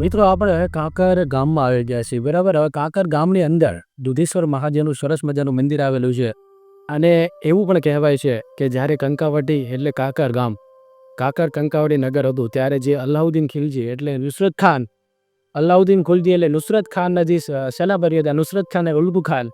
મિત્રો, આપણે કાંકર ગામમાં આવી ગયા છીએ. બરાબર? હવે કાંકર ગામની અંદર દુધેશ્વર મહાદેવનું સરસ મજાનું મંદિર આવેલું છે. અને એવું પણ કહેવાય છે કે જ્યારે કંકાવટી એટલે કાંકર ગામ, કાંકર કંકાવટી નગર હતું, ત્યારે જે અલ્લાઉદ્દીન ખિલજી એટલે નુસરત ખાન, અલ્લાઉદ્દીન ખુલજી એટલે નુસરત ખાનના જે સેનાપતિ હતા, નુસરત ખાન અને ઉલ્બુ ખાન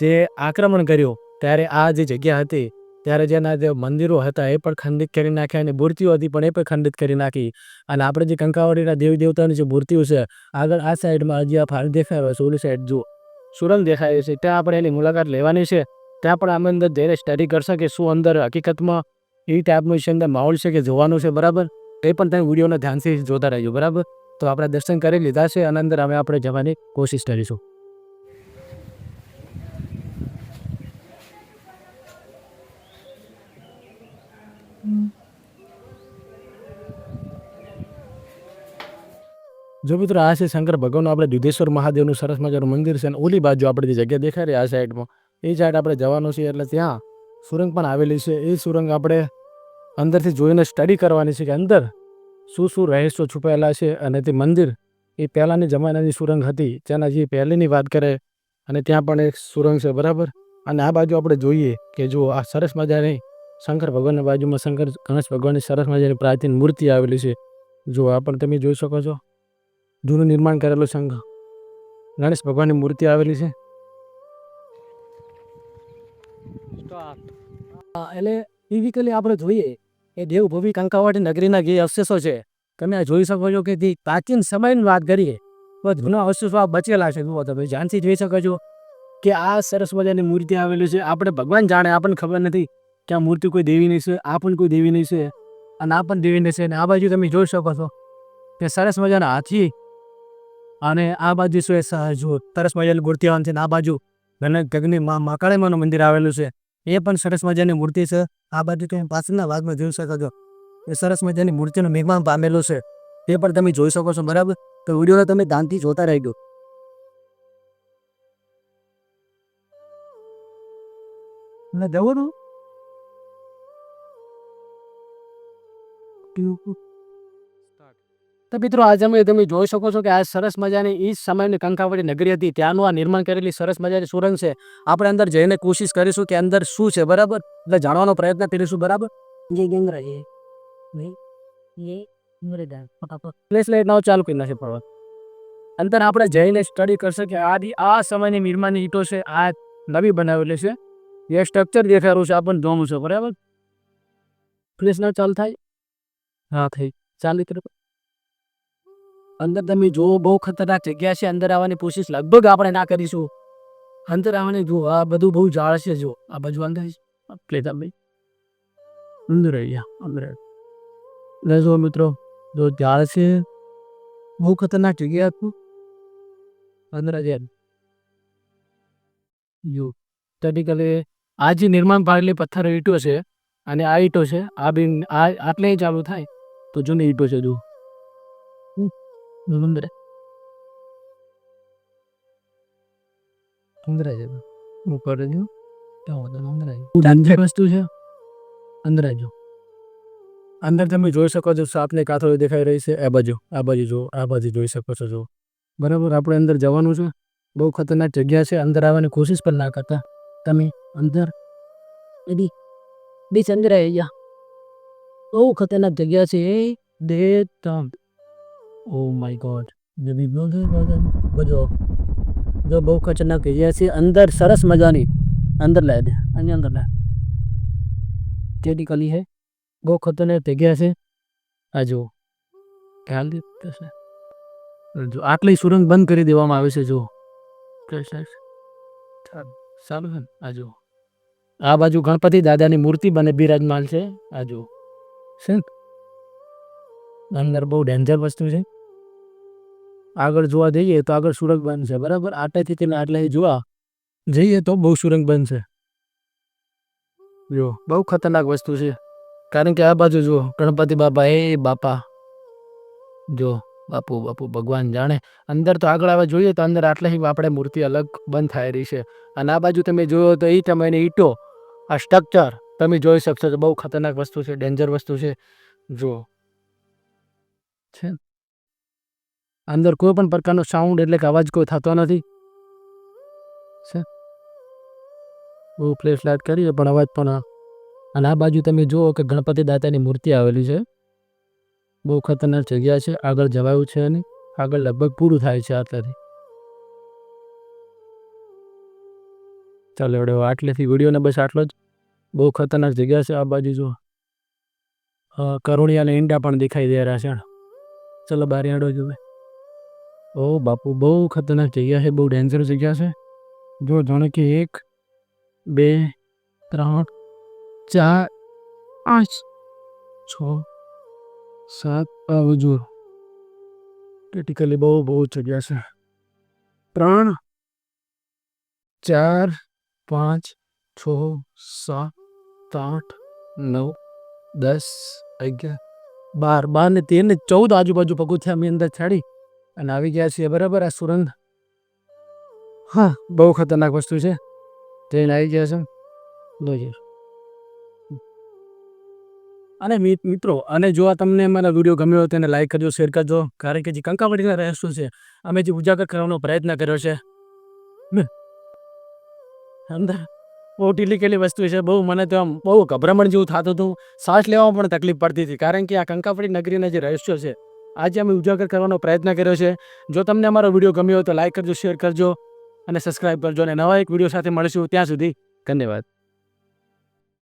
જે આક્રમણ કર્યું, ત્યારે આ જે જગ્યા હતી ત્યારે જેના જે મંદિરો હતા એ પણ ખંડિત કરી નાખ્યા અને મૂર્તિઓ હતી પણ એ પણ ખંડિત કરી નાખી. અને આપણે જે કંકાવડીના દેવી દેવતાની જે મૂર્તિઓ છે, આગળ આ સાઈડમાં હજી આ ફાળ દેખાય છે ઓલી સાઈડ જુઓ. સુરંગ દેખાય છે, ત્યાં આપણે એની મુલાકાત લેવાની છે. ત્યાં પણ આમ અંદર જઈને સ્ટડી કરશે કે શું અંદર હકીકતમાં એ ટાઈપનું છે અંદર માહોલ છે કે જોવાનું છે, બરાબર? એ પણ તમે વિડીયોને ધ્યાનથી જોતા રહેજો, બરાબર? તો આપણે દર્શન કરી લીધા છે અને અંદર અમે આપણે જવાની કોશિશ કરીશું. જો મિત્રો આ છે શંકર ભગવાનનું આપણે દુધેશ્વર મહાદેવનું સરસ મજાનું મંદિર છે અને ઓલી બાજુ આપણે જે જગ્યા દેખાય રહી આ સાઈડમાં, એ સાઈડ આપણે જવાનું છે એટલે ત્યાં સુરંગ પણ આવેલી છે. એ સુરંગ આપણે અંદરથી જોઈને સ્ટડી કરવાની છે કે અંદર શું શું રહસ્યો છુપાયેલા છે અને તે મંદિર એ પહેલાંની જમાનાની સુરંગ હતી. તેના જે પહેલીની વાત કરે અને ત્યાં પણ એક સુરંગ છે, બરાબર? અને આ બાજુ આપણે જોઈએ કે જો આ સરસ મજાની શંકર ભગવાનની બાજુમાં શંકર ગણેશ ભગવાનની સરસ મજાની પ્રાચીન મૂર્તિ આવેલી છે. જો આ પણ તમે જોઈ શકો છો. જૂનું નિર્માણ કરેલું શંખ. ગણેશ ભગવાનની મૂર્તિ આવેલી છે. એટલે ફિઝિકલી આપણે જોઈએ, એ દેવભૂમિ કંકાવાટી નગરીના જે અવશેષો છે, તમે આ જોઈ શકો છો કે જે પ્રાચીન સમયની વાત કરીએ તો જૂના અવશેષો આ બચેલા છે. જુઓ, તમે ધ્યાનથી જોઈ શકો છો કે આ સરસ મજાની મૂર્તિ આવેલી છે. આપણે ભગવાન જાણે, આપણને ખબર નથી. કે આ મૂર્તિ કોઈ દેવીની છે, આ પણ કોઈ દેવીની છે, અને આ પણ દેવીની છે. અને આ બાજુ તમે જોઈ શકો છો કે સરસ મજાના હાથી અને આ બાજુ શું જો સરસ મજાની મૂર્તિ આવેલી છે અને આ બાજુ ગગની મા મહાકાળીમાનું મંદિર આવેલું છે. એ પણ સરસ મજાની મૂર્તિ છે. આ બાજુ તમે પાછળના ભાગમાં જોઈ શકો છો એ સરસ મજાની મૂર્તિનું નિર્માણ પામેલું છે. તે પણ તમે જોઈ શકો છો, બરાબર? તો વિડીયોને તમે ધ્યાનથી જોતા રહેજો. ને જવું you. તો મિત્રો આજે અમે તમે જોઈ શકો છો કે આ સરસ મજાની ઈ સમયની કંકાવટી નગરી હતી. ત્યાંનું આ નિર્માણ કરેલી સરસ મજાની સુરંગ છે. આપણે અંદર જઈને કોશિશ કરીશું કે અંદર શું છે બરાબર? એટલે જાણવાનો પ્રયત્ન કરીશું બરાબર? જે ગંગરા પ્લેસ લાઈટ નાવ ચાલુ કરી નાખે ફરવા. અંદર આપણે જઈને સ્ટડી કરશે કે આથી આ સમયની નિર્માણની ઈટો છે આ નવી બનાવેલી છે. જે સ્ટ્રક્ચર દેખાડું છે આપણને જોવું છે બરાબર? પ્લેસ નાવ ચાલુ થાય. હા થઈ ચાલુ તરફ અંદર તમે જુઓ બહુ ખતરનાક જગ્યા છે. અંદર આવવાની કોશિશ લગભગ આપણે ના કરીશું. અંદર આવવાની જુઓ આ બધું બહુ જાળ છે જો આ બાજુ અંદર પ્લેતા ભાઈ અંદર આવી અંદર. એટલે જો. મિત્રો જો ઝાડ છે બહુ ખતરનાક જગ્યા હતું અંદર જ. યુ ટેકનિકલી આ જે નિર્માણ પાડેલી પથ્થર ઈંટો છે અને આ ઈંટો છે આ બી આ આટલે ચાલુ થાય. તો જો ને ઈટો છે જો અંદર અંદર છે? ઉપર જો ત્યાં અંદર. અંદર વસ્તુ છે. અંદર જો અંદર તમે જોઈ શકો છો સાપને કાથળો દેખાઈ રહી છે. આ બાજુ આ બાજુ જો આ બાજુ જોઈ શકો છો જો બરાબર આપણે અંદર જવાનું છે. બહુ ખતરનાક જગ્યા છે. અંદર આવવાની કોશિશ પણ ના કરતા. તમે અંદર. બીચ અંદર આવી ગયા બહુ ખતરનાક જગ્યા છે દે તમ ઓ માય ગોડ જબી બધો જો બહુ ખતરનાક જગ્યા છે, અંદર સરસ મજાની. અંદર લે દે. અને અંદર લે. ટેકનિકલી હે. બહુ ખતરનાક જગ્યા છે. આ જો ખ્યાલ થશે જો આટલી સુરંગ બંધ કરી દેવામાં આવે છે જો સારું છે ને? આ જો આ બાજુ ગણપતિ દાદાની મૂર્તિ બને બિરાજમાન છે. આ જો છે અંદર બહુ ડેન્જર વસ્તુ છે. આગળ જોવા જઈએ તો આગળ સુરંગ બંધ છે, બરાબર? આટલેથી તેને આટલે જોવા જઈએ તો બહુ સુરંગ બંધ છે. જો, બહુ ખતરનાક વસ્તુ છે. કારણ કે આ બાજુ જો, ગણપતિ બાપા, એ બાપા. જો, બાપુ બાપુ, ભગવાન જાણે. અંદર તો આગળ આવે જોઈએ તો અંદર આટલે આપણે મૂર્તિ અલગ બંધ થઈ રહી છે. અને આ બાજુ તમે જોયો તો એ સમયની ઈટો, આ સ્ટ્રક્ચર તમે જોઈ શકશો તો બહુ ખતરનાક વસ્તુ છે, ડેન્જર વસ્તુ છે. જુઓ. છે અંદર કોઈ પણ પ્રકારનો સાઉન્ડ એટલે કે અવાજ કોઈ થતો નથી. છે બહુ ફ્લેશ લાઇટ કરીએ પણ અવાજ પણ અને આ બાજુ તમે જુઓ કે ગણપતિ દાતાની મૂર્તિ આવેલી છે. બહુ ખતરનાક જગ્યા છે, આગળ જવાયું છે નહીં આગળ લગભગ પૂરું થાય છે આટલેથી. ચાલો એવડે આટલેથી વિડીયોને બસ આટલો જ. બહુ ખતરનાક જગ્યા છે આ બાજુ જુઓ અ, કરોળિયા અને ઈંડા પણ દેખાઈ દે રહ્યા છે. ચલો બાર યાડો જોવે. ઓ બાપુ બહુ ખતરનાક જગ્યા છે બહુ ડેન્જર જગ્યા છે. જો જાણે કે એક બે ત્રણ ચાર પાંચ છ સાત બાજુ ક્રિટિકલી બહુ બહુ જગ્યા છે. ત્રણ ચાર પાંચ છ સાત આઠ નવ, દસ, અગિયાર, બાર બાર ને તેર ને ચૌદ આજુબાજુ પગથિયા અમે અંદર ચડી અને આવી ગયા છીએ. બરાબર? આ સુરંગ? હા, બહુ ખતરનાક વસ્તુ છે. ટ્રેન આવી ગયા છે? જોઈએ અને મિત- મિત્રો, અને જો આ તમને મારા વીડિયો ગમ્યો તેને લાઈક કરજો શેર કરજો, કારણ કે જે કંકાવટીના રહેશો છે, અમે જે ઉજાગર કરવાનો પ્રયત્ન કર્યો છે. અંદર બહુ ટીલીકેલી વસ્તુ છે. બહુ મને તો આમ બહુ ગભરામણ જેવું થતું હતું. શ્વાસ લેવામાં પણ તકલીફ પડતી હતી. કારણ કે આ કંકાપડી નગરીના જે રહસ્યો છે, આજે અમે ઉજાગર કરવાનો પ્રયત્ન કર્યો છે. જો તમને અમારો વીડિયો ગમ્યો હોય તો લાઇક કરજો શેર કરજો અને સબસ્ક્રાઈબ કરજો. અને નવા એક વીડિયો સાથે મળીશું ત્યાં સુધી ધન્યવાદ.